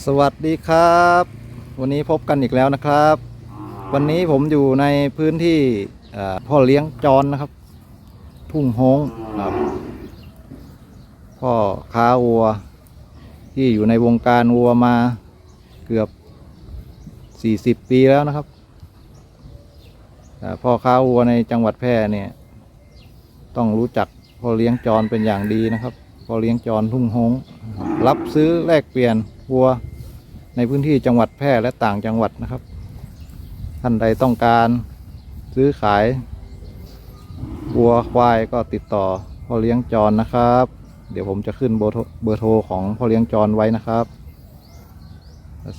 สวัสดีครับ วันนี้พบกันอีกแล้วนะครับ วันนี้ผมอยู่ในพื้นที่พ่อเลี้ยงจรนะครับ ทุ่งโฮงครับพ่อค้าวัว ที่อยู่ในวงการวัวมาเกือบ 40 ปีแล้วนะครับพ่อค้าวัวในจังหวัดแพร่เนี่ย ต้องรู้จักพ่อเลี้ยงจรเป็นอย่างดีนะครับพ่อเลี้ยงจรทุ่งโฮงรับซื้อแลกเปลี่ยน วัวในพื้นที่จังหวัดแพร่และต่างจังหวัดนะครับ ท่านใดต้องการซื้อขายวัวควายก็ติดต่อพ่อเลี้ยงจรนะครับ เดี๋ยวผมจะขึ้นเบอร์โทรของพ่อเลี้ยงจรไว้นะครับ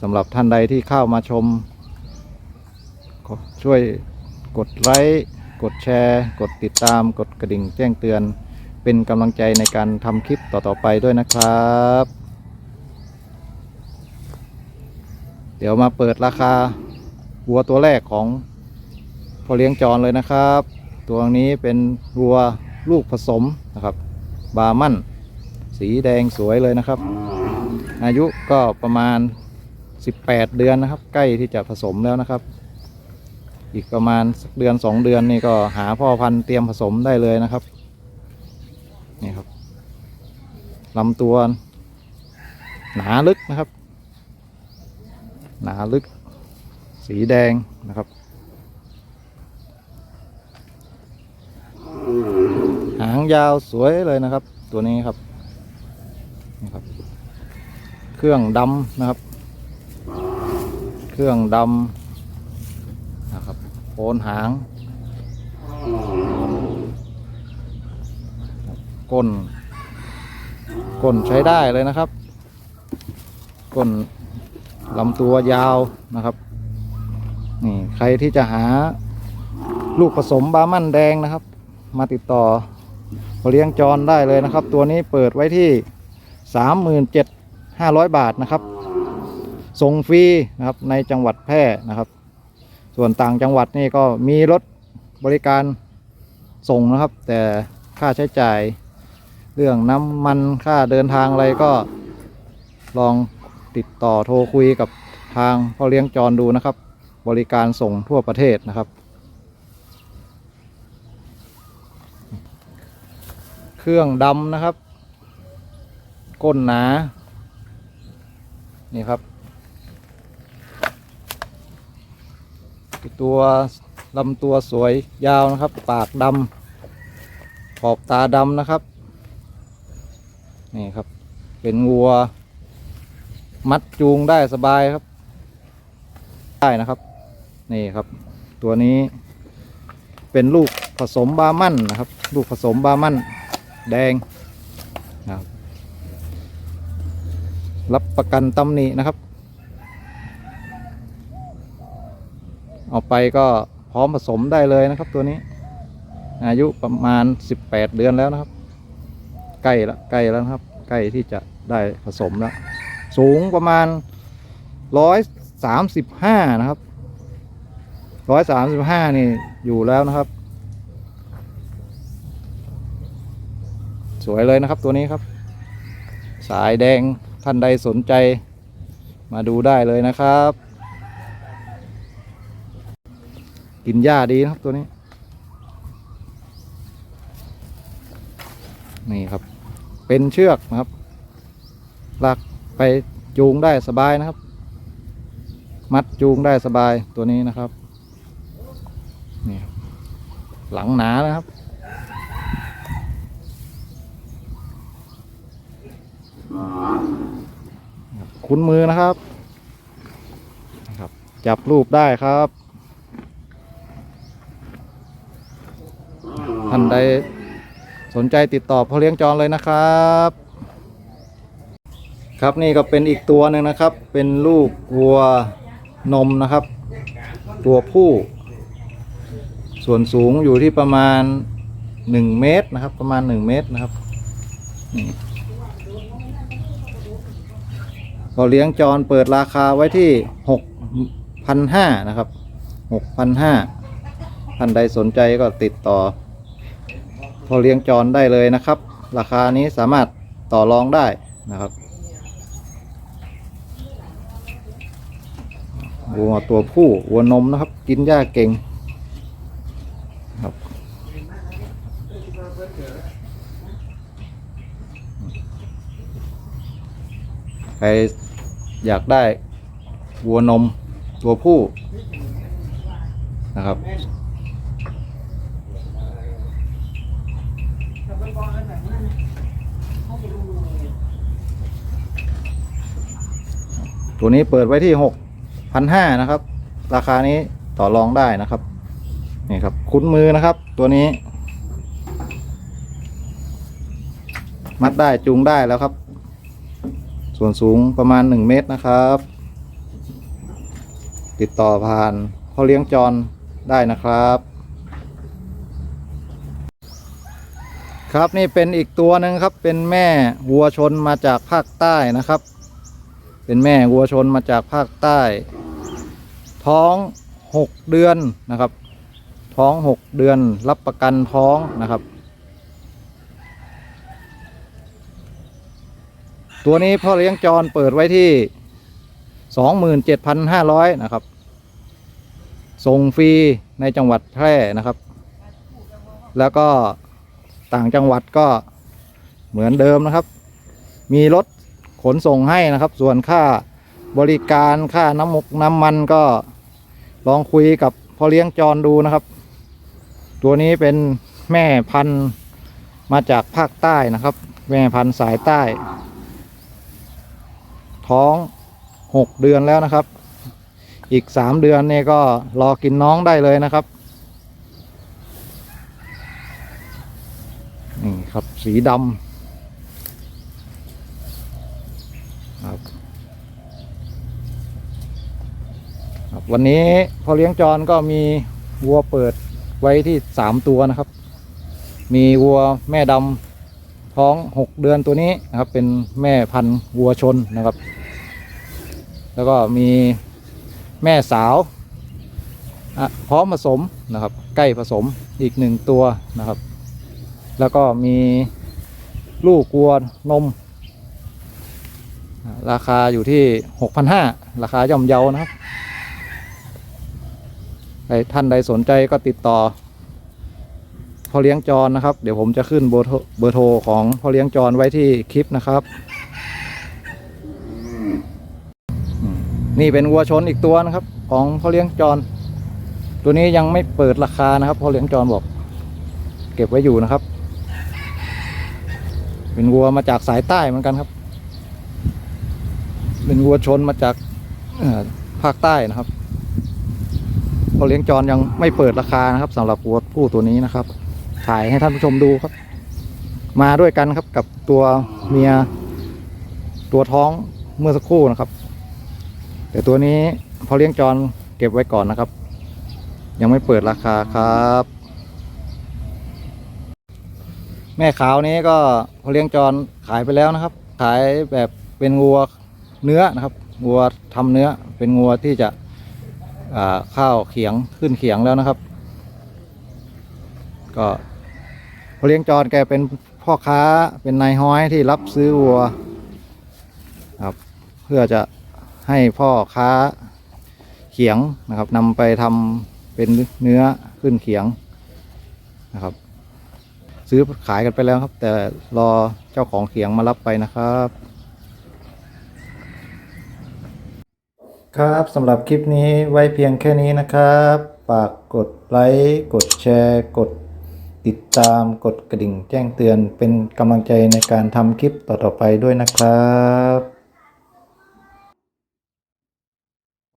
สำหรับท่านใดที่เข้ามาชมขอช่วยกดไลค์กดแชร์ กดติดตาม กดกระดิ่งแจ้งเตือน เป็นกำลังใจในการทำคลิปต่อๆไปด้วยนะครับ เดี๋ยวมาเปิดราคาวัวตัวแรกของพ่อเลี้ยงจรเลยนะครับ ตัวนี้เป็นวัวลูกผสมนะครับ บามั่น สีแดงสวยเลยนะครับ อายุก็ประมาณ 18 เดือนนะครับ ใกล้ที่จะผสมแล้วนะครับ อีกประมาณสักเดือน 2 เดือนนี่ก็หาพ่อพันธุ์เตรียมผสมได้เลยนะครับนี่ครับลำตัวหนาลึกนะครับ หนาลึก สีแดงนะครับหางยาวสวยเลยนะครับ ตัวนี้ครับนี่ครับ เครื่องดำนะครับ เครื่องดำนะครับโคนหางก้นก้นใช้ได้เลยนะครับก้น ลำตัวยาวนะครับนี่ใครที่จะหาลูกผสมบาร์มั่นแดงนะครับ มาติดต่อเลี้ยงจรได้เลยนะครับ ตัวนี้เปิดไว้ที่ 37,500 บาทนะครับ ส่งฟรีนะครับในจังหวัดแพร่นะครับ ส่วนต่างจังหวัดนี่ก็มีรถบริการส่งนะครับ แต่ค่าใช้จ่ายเรื่องน้ำมันค่าเดินทางอะไรก็ลอง ติดต่อโทรคุยกับทางพ่อเลี้ยงจรดูนะครับ บริการส่งทั่วประเทศนะครับ เครื่องดำนะครับ ก้นหนา นี่ครับ ตัวลำตัวสวยยาวนะครับ ปากดำขอบตาดำนะครับ นี่ครับ เป็นวัว มัดจูงได้สบายครับ ได้นะครับ นี่ครับ ตัวนี้ เป็นลูกผสมบามั่นนะครับ ลูกผสมบามั่น แดงนะครับรับประกันตำหนินะครับ เอาไปก็พร้อมผสมได้เลยนะครับ ตัวนี้ อายุประมาณ 18 เดือนแล้วนะครับ ใกล้ละใกล้แล้วครับ ใกล้ที่จะได้ผสมแล้ว สูงประมาณ135นะครับ135นี่อยู่แล้วนะครับ สวยเลยนะครับตัวนี้ครับ สายแดงท่านใดสนใจมาดูได้เลยนะครับ กินหญ้าดีนะครับตัวนี้ นี่ครับ เป็นเชือกนะครับลาก ไปจูงได้สบายนะครับ มัดจูงได้สบายตัวนี้นะครับนี่หลังหนานะครับ คุ้นมือนะครับนะครับ จับรูปได้ครับท่านใดสนใจติดต่อพ่อเลี้ยงจรเลยนะครับ ครับนี่ก็เป็นอีกตัวหนึ่งนะครับ เป็นลูกวัวนมนะครับ ตัวผู้ ส่วนสูงอยู่ที่ประมาณ 1 เมตรนะครับ ประมาณ 1 เมตรนะครับนี่พอเลี้ยงจรเปิดราคาไว้ที่ 6,500นะครับ 6,500ท่านใดสนใจก็ติดต่อพอเลี้ยงจรได้เลยนะครับ ราคานี้สามารถต่อรองได้นะครับ วัวตัวผู้วัวนมนะครับ กินหญ้าเก่งครับใครอยากได้วัวนมตัวผู้นะครับตัวนี้เปิดไว้ที่หก พันห้านะครับ ราคานี้ต่อรองได้นะครับ นี่ครับ คุ้นมือนะครับ ตัวนี้ มัดได้จูงได้แล้วครับ ส่วนสูงประมาณ 1 เมตรนะครับ ติดต่อผ่านพ่อเลี้ยงจรได้นะครับ ครับนี่เป็นอีกตัวหนึ่งครับ เป็นแม่วัวชนมาจากภาคใต้นะครับ เป็นแม่วัวชนมาจากภาคใต้ ท้อง 6 เดือนนะครับ ท้อง 6 เดือนรับประกันท้องนะครับ ตัวนี้พ่อเลี้ยงจรเปิดไว้ที่ 27,500 นะครับ ส่งฟรีในจังหวัดแพร่นะครับ แล้วก็ต่างจังหวัดก็เหมือนเดิมนะครับ มีรถขนส่งให้นะครับ ส่วนค่าบริการค่าน้ำมกน้ำมันก็ ลองคุยกับพ่อเลี้ยงจรดูนะครับ ตัวนี้เป็นแม่พันธุ์มาจากภาคใต้นะครับ แม่พันธุ์สายใต้ ท้องหกเดือนแล้วนะครับ อีกสามเดือนนี่ก็รอกินน้องได้เลยนะครับนี่ครับสีดำครับครับ วันนี้พอเลี้ยงจรก็มีวัวเปิดไว้ที่สามตัวนะครับ มีวัวแม่ดำท้องหกเดือนตัวนี้นะครับ เป็นแม่พันธุ์วัวชนนะครับ แล้วก็มีแม่สาวพร้อมผสมนะครับ ใกล้ผสมอีกหนึ่งตัวนะครับ แล้วก็มีลูกวัวนม ราคาอยู่ที่ 6,500 ราคาย่อมเยานะครับ ท่านใดสนใจก็ติดต่อพ่อเลี้ยงจรนะครับ เดี๋ยวผมจะขึ้นเบอร์โทรของพ่อเลี้ยงจรไว้ที่คลิปนะครับ นี่เป็นวัวชนอีกตัวนะครับ ของพ่อเลี้ยงจร ตัวนี้ยังไม่เปิดราคานะครับพ่อเลี้ยงจรบอก เก็บไว้อยู่นะครับ เป็นวัวมาจากสายใต้เหมือนกันครับ เป็นวัวชนมาจากภาคใต้นะครับ เลี้ยงจรยังไม่เปิดราคานะครับสำหรับวัวผู้ตัวนี้นะครับ ถ่ายให้ท่านผู้ชมดูครับ มาด้วยกันครับกับตัวเมีย ตัวท้องเมื่อสักครู่นะครับ แต่ตัวนี้พอเลี้ยงจรเก็บไว้ก่อนนะครับ ยังไม่เปิดราคาครับ แม่ขาวนี้ก็พอเลี้ยงจรขายไปแล้วนะครับ ขายแบบเป็นงัวเนื้อนะครับงัวทำเนื้อเป็นงัวที่จะ ข้าวเขียงขึ้นเขียงแล้วนะครับ ก็พเลี้ยงจรแกเป็นพ่อค้าเป็นนายห้อยที่รับซื้อวัวครับเพื่อจะให้พ่อค้าเขียงนะครับนำไปทำเป็นเนื้อขึ้นเขียงนะครับ ซื้อขายกันไปแล้วครับ แต่รอเจ้าของเขียงมารับไปนะครับ ครับสำหรับคลิปนี้ไว้เพียงแค่นี้นะครับฝากกดไลค์กดแชร์ กดติดตามกดกระดิ่งแจ้งเตือนเป็นกำลังใจในการทำคลิปต่อๆไปด้วยนะครับ